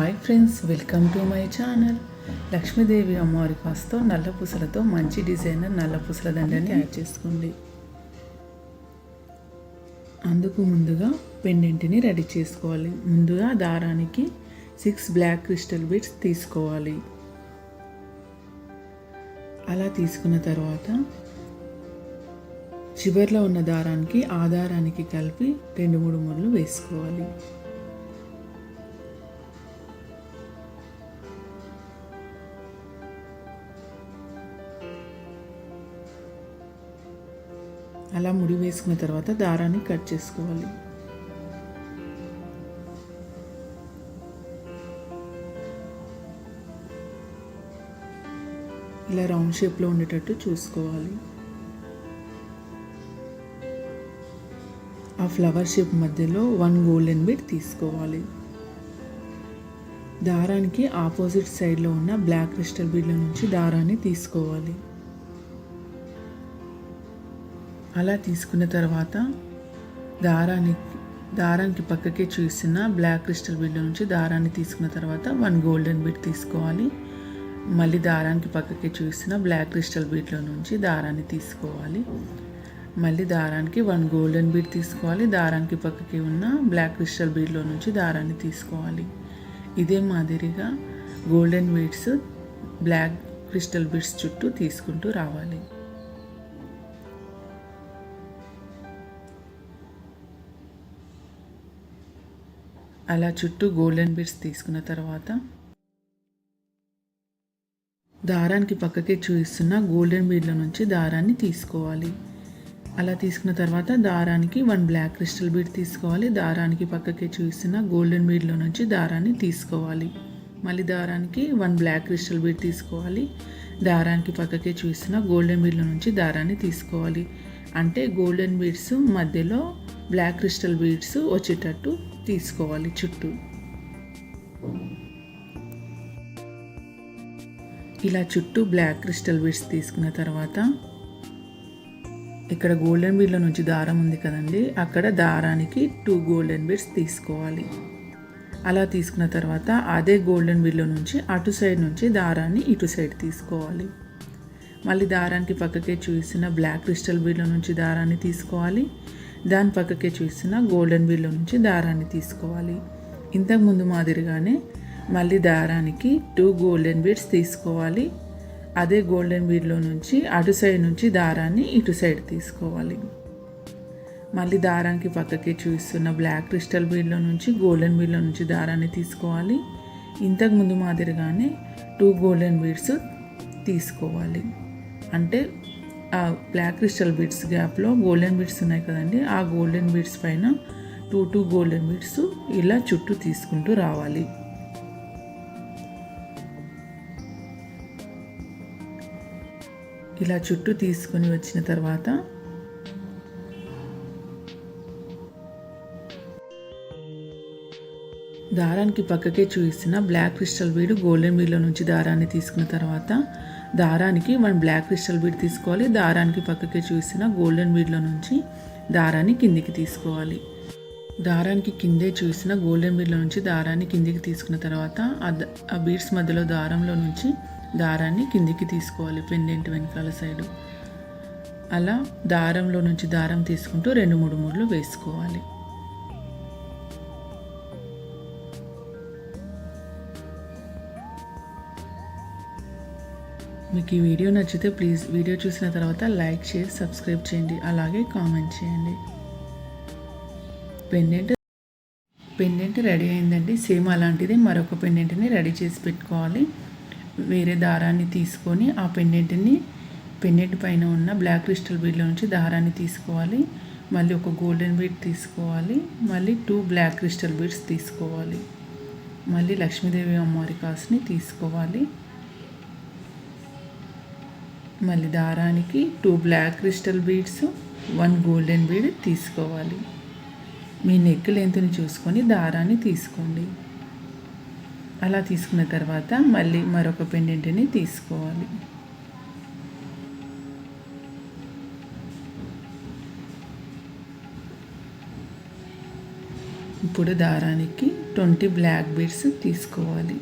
Hi friends welcome to my channel. Lakshmidevi అమ్మవారి కాస్తో నల్ల పూసలతో మంచి డిజైనర్ నల్ల పూసల దండని యాడ్ చేసుకోండి. అందుకు ముందుగా పెండెంట్ని రెడీ చేసుకోవాలి. ముందుగా దారానికి సిక్స్ బ్లాక్ క్రిస్టల్ బీడ్స్ తీసుకోవాలి. అలా తీసుకున్న తర్వాత చివర్లో ఉన్న దారానికి ఆ దారానికి కలిపి రెండు మూడు ముళ్ళు వేసుకోవాలి. అలా ముడి వేసుకున్న తర్వాత దారాన్ని కట్ చేసుకోవాలి. ఇలా రౌండ్ షేప్లో ఉండేటట్టు చూసుకోవాలి. ఆ ఫ్లవర్ షేప్ మధ్యలో వన్ గోల్డెన్ బీట్ తీసుకోవాలి. దారానికి ఆపోజిట్ సైడ్లో ఉన్న బ్లాక్ క్రిస్టల్ బీడ్ల నుంచి దారాన్ని తీసుకోవాలి. అలా తీసుకున్న తర్వాత దారానికి దారానికి పక్కకే చూసిన బ్లాక్ క్రిస్టల్ బీడ్ల నుంచి దారాన్ని తీసుకున్న తర్వాత వన్ గోల్డెన్ బీడ్ తీసుకోవాలి. మళ్ళీ దారానికి పక్కకి చూసిన బ్లాక్ క్రిస్టల్ బీడ్లో నుంచి దారాన్ని తీసుకోవాలి. మళ్ళీ దారానికి వన్ గోల్డెన్ బీడ్ తీసుకోవాలి. దారానికి పక్కకి ఉన్న బ్లాక్ క్రిస్టల్ బీడ్లో నుంచి దారాన్ని తీసుకోవాలి. ఇదే మాదిరిగా golden beads black crystal beads చుట్టూ తీసుకుంటూ రావాలి. అలా చుట్టూ గోల్డెన్ బీడ్స్ తీసుకున్న తర్వాత దారానికి పక్కకే చూపిస్తున్న గోల్డెన్ బీడ్ల నుంచి దారాన్ని తీసుకోవాలి. అలా తీసుకున్న తర్వాత దారానికి వన్ బ్లాక్ క్రిస్టల్ బీడ్ తీసుకోవాలి. దారానికి పక్కకే చూపిస్తున్న గోల్డెన్ బీడ్లో నుంచి దారాన్ని తీసుకోవాలి. మళ్ళీ దారానికి వన్ బ్లాక్ క్రిస్టల్ బీడ్ తీసుకోవాలి. దారానికి పక్కకే చూపిస్తున్న గోల్డెన్ బీడ్లో నుంచి దారాన్ని తీసుకోవాలి. అంటే గోల్డెన్ బీడ్స్ మధ్యలో బ్లాక్ క్రిస్టల్ బీడ్స్ వచ్చేటట్టు తీసుకోవాలి చుట్టూ. ఇలా చుట్టూ బ్లాక్ క్రిస్టల్ బీడ్స్ తీసుకున్న తర్వాత ఇక్కడ గోల్డెన్ బీడ్ల నుంచి దారం ఉంది కదండి అక్కడ దారానికి టూ గోల్డెన్ బీడ్స్ తీసుకోవాలి. అలా తీసుకున్న తర్వాత అదే గోల్డెన్ బీడ్ల నుంచి అటు సైడ్ నుంచి దారాన్ని ఇటు సైడ్ తీసుకోవాలి. మళ్ళీ దారానికి పక్కకే చూసిన బ్లాక్ క్రిస్టల్ బీడ్ల నుంచి దారాన్ని తీసుకోవాలి. దాని పక్కకే చూసిన గోల్డెన్ బీడ్లో నుంచి దారాన్ని తీసుకోవాలి. ఇంతకుముందు మాదిరిగానే మళ్ళీ దారానికి టూ గోల్డెన్ బీడ్స్ తీసుకోవాలి. అదే గోల్డెన్ బీడ్లో నుంచి అటు సైడ్ నుంచి దారాన్ని ఇటు సైడ్ తీసుకోవాలి. మళ్ళీ దారానికి పక్కకి చూస్తున్న బ్లాక్ క్రిస్టల్ బీడ్లో నుంచి గోల్డెన్ బీడ్లో నుంచి దారాన్ని తీసుకోవాలి. ఇంతకుముందు మాదిరిగానే టూ గోల్డెన్ బీడ్స్ తీసుకోవాలి. అంటే ఆ బ్లాక్ క్రిస్టల్ బీడ్స్ గ్యాప్లో గోల్డెన్ బీడ్స్ ఉన్నాయి కదండి. ఆ గోల్డెన్ బీడ్స్ పైన టూ టూ గోల్డెన్ బీడ్స్ ఇలా చుట్టూ తీసుకుంటూ రావాలి. ఇలా చుట్టూ తీసుకొని వచ్చిన తర్వాత దారానికి పక్కకే చూపిస్తున్న బ్లాక్ క్రిస్టల్ బీడ్ గోల్డెన్ బీడ్లో నుంచి దారాన్ని తీసుకున్న తర్వాత దారానికి వన్ బ్లాక్ క్రిస్టల్ బీడ్ తీసుకోవాలి. దారానికి పక్కకి చూసిన గోల్డెన్ బీడ్లో నుంచి దారాన్ని కిందికి తీసుకోవాలి. దారానికి కిందే చూసిన గోల్డెన్ బీడ్లో నుంచి దారాన్ని కిందికి తీసుకున్న తర్వాత ఆ బీడ్స్ మధ్యలో దారంలో నుంచి దారాన్ని కిందికి తీసుకోవాలి పెండెంట్ వెనకాల సైడు. అలా దారంలో నుంచి దారం తీసుకుంటూ రెండు మూడు మూడులు వేసుకోవాలి. మీకు ఈ వీడియో నచ్చితే ప్లీజ్ వీడియో చూసిన తర్వాత లైక్ షేర్ సబ్స్క్రైబ్ చేయండి అలాగే కామెంట్ చేయండి. పెండెంట్ పెండెంట్ రెడీ అయిందండి. సేమ్ అలాంటిది మరొక పెండెంట్ని రెడీ చేసి పెట్టుకోవాలి. వేరే దారాన్ని తీసుకొని ఆ పెండెంట్ని పెండెంట్ పైన ఉన్న బ్లాక్ క్రిస్టల్ బీడ్లో నుంచి దారాన్ని తీసుకోవాలి. మళ్ళీ ఒక గోల్డెన్ బీడ్ తీసుకోవాలి. మళ్ళీ టూ బ్లాక్ క్రిస్టల్ బీడ్స్ తీసుకోవాలి. మళ్ళీ లక్ష్మీదేవి అమ్మవారి కాసుని తీసుకోవాలి. మళ్ళీ దారానికి two black crystal beads one golden bead తీసుకోవాలి. మీ నెక్ లెంత్ని చూసుకొని దారాన్ని తీసుకోండి. అలా తీసుకున్న తర్వాత మళ్ళీ మరొక పెండెంట్ని తీసుకోవాలి. ఇప్పుడు దారానికి ట్వంటీ బ్లాక్ బీడ్స్ తీసుకోవాలి.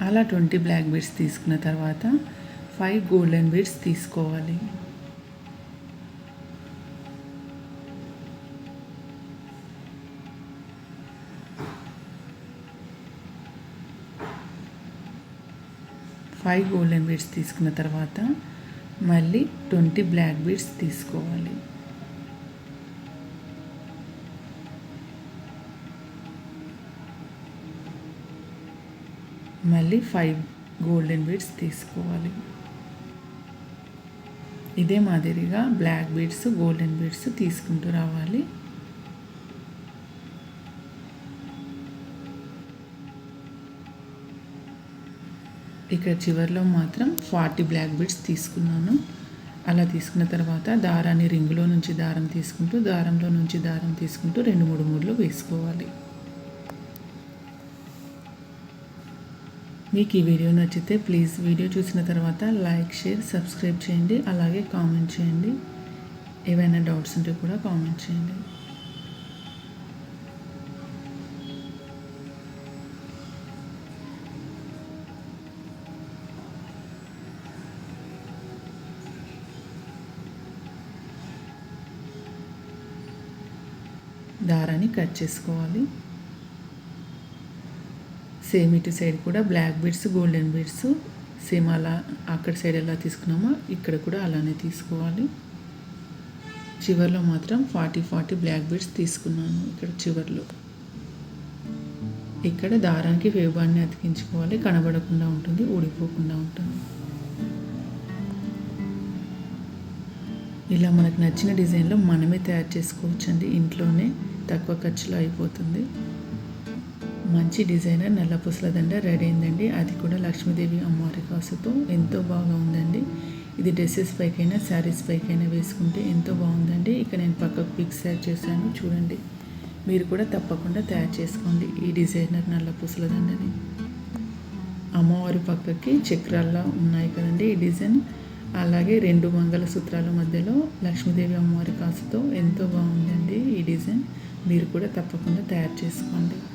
అలా ట్వంటీ బ్లాక్ బీడ్స్ తీసుకున్న తర్వాత ఫైవ్ గోల్డెన్ బీడ్స్ తీసుకోవాలి. ఫైవ్ గోల్డెన్ బీడ్స్ తీసుకున్న తర్వాత మళ్ళీ ట్వంటీ బ్లాక్ బీడ్స్ తీసుకోవాలి. మళ్ళీ ఫైవ్ గోల్డెన్ బీడ్స్ తీసుకోవాలి. ఇదే మాదిరిగా బ్లాక్ బీడ్స్ గోల్డెన్ బీడ్స్ తీసుకుంటూ రావాలి. ఇక్కడ చివరిలో మాత్రం ఫార్టీ బ్లాక్ బీడ్స్ తీసుకున్నాను. అలా తీసుకున్న తర్వాత దారాన్ని రింగులో నుంచి దారం తీసుకుంటూ దారంలో నుంచి దారం తీసుకుంటూ రెండు మూడు మూడులు వేసుకోవాలి. మీకు ఈ వీడియో నచ్చితే ప్లీజ్ వీడియో చూసిన తర్వాత లైక్ షేర్ సబ్స్క్రైబ్ చేయండి. అలాగే కామెంట్ చేయండి. ఏవైనా డౌట్స్ ఉంటే కూడా కామెంట్ చేయండి. దారాన్ని కట్ చేసుకోవాలి. సేమ్ ఇటు సైడ్ కూడా black beads golden beads same అలా అక్కడ సైడ్ ఎలా తీసుకున్నామో ఇక్కడ కూడా అలానే తీసుకోవాలి. చివరిలో మాత్రం ఫార్టీ ఫార్టీ బ్లాక్ బీడ్స్ తీసుకున్నాను ఇక్కడ చివరిలో. ఇక్కడ దారానికి వేబాన్ని అతికించుకోవాలి కనబడకుండా ఉంటుంది ఊడిపోకుండా ఉంటుంది. ఇలా మనకు నచ్చిన డిజైన్లో మనమే తయారు చేసుకోవచ్చండి ఇంట్లోనే తక్కువ ఖర్చులో అయిపోతుంది. మంచి డిజైనర్ నల్లపుసల దండ రెడీ అయిందండి. అది కూడా లక్ష్మీదేవి అమ్మవారి కాసుతో ఎంతో బాగా ఉందండి. ఇది డ్రెస్సెస్ పైకైనా శారీస్ పైకైనా వేసుకుంటే ఎంతో బాగుందండి. ఇక నేను పక్కకు పిక్స్ తయారు చేశాను చూడండి. మీరు కూడా తప్పకుండా తయారు చేసుకోండి ఈ డిజైనర్ నల్లపుసల దండని. అమ్మవారి పక్కకి చక్రాల్లో ఉన్నాయి కదండి ఈ డిజైన్. అలాగే రెండు మంగళసూత్రాల మధ్యలో లక్ష్మీదేవి అమ్మవారి కాసుతో ఎంతో బాగుందండి ఈ డిజైన్. మీరు కూడా తప్పకుండా తయారు చేసుకోండి.